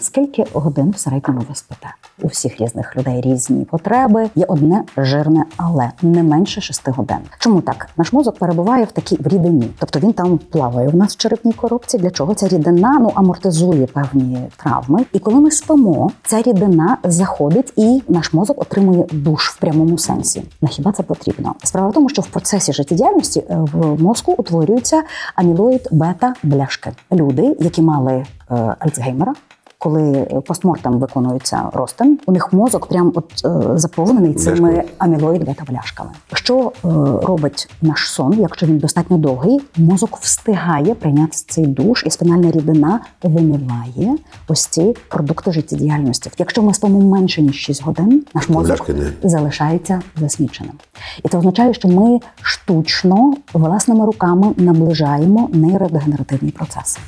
скільки годин в середньому ви спите? У всіх різних людей різні потреби. Є одне жирне, але не менше 6 годин. Чому так? Наш мозок перебуває в такій в рідині, тобто він там плаває у нас в черепній коробці. Для чого ця рідина ну амортизує певні травми? І коли ми спимо, ця рідина заходить, і наш мозок отримує душ в прямому сенсі. На хіба це потрібно? Справа в тому, що в процесі життєдіяльності е, в мозку утворюється амілоїд бета бляшки. Люди, які мали е, Альцгеймера. Коли постмортем виконується розтин, у них мозок прям от е, заповнений цими Бляшками. амілоїд бета-бляшками. Що е, робить наш сон, якщо він достатньо довгий, мозок встигає прийняти цей душ, і спинальна рідина вимиває ось ці продукти життєдіяльності. Якщо ми спимо менше ніж 6 годин, наш мозок залишається засміченим. І це означає, що ми штучно власними руками наближаємо нейродегенеративні процеси.